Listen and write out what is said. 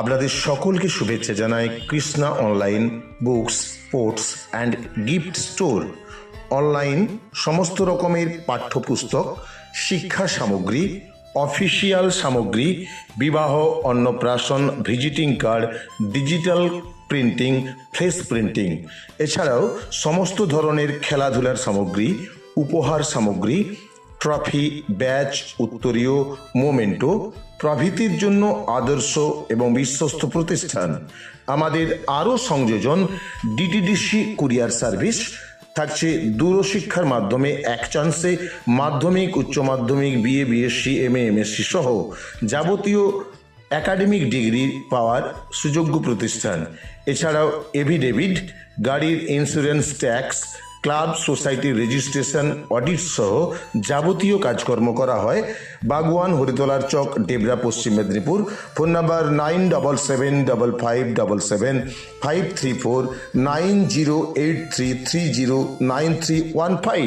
আপনাদের সকলকে শুভেচ্ছা জানায় Krishna online books sports and gift store online সমস্ত রকমের পাঠ্যপুস্তক, শিক্ষা সামগ্রী অফিসিয়াল সামগ্রী, বিবাহ, অন্নপ্রাশন visiting card digital printing flex printing এছাড়াও সমস্ত ধরনের খেলাধুলার সামগ্রী, উপহার সামগ্রী ট্রফি ব্যাচ উত্তরীয় মোমেন্টো প্রভৃতির জন্য আদর্শ এবং বিশ্বস্ত প্রতিষ্ঠান। আমাদের আরও সংযোজন ডিটিডিসি কুরিয়ার সার্ভিস থাকছে দূরশিক্ষার মাধ্যমে এক চান্সে মাধ্যমিক, উচ্চ মাধ্যমিক BA BSc M A MSc সহ যাবতীয় একাডেমিক ডিগ্রি পাওয়ার সুযোগ্য প্রতিষ্ঠান। এছাড়াও এভিডেভিড গাড়ির ইন্স্যুরেন্স ট্যাক্স ক্লাব সোসাইটির রেজিস্ট্রেশন, অডিট সহ যাবতীয় কাজকর্ম করা হয়। বাগওয়ান হরিতলার চক, Debra, Paschim Medinipur. Phone number nine double seven double five double seven, five three four, nine zero eight three three zero nine three one five.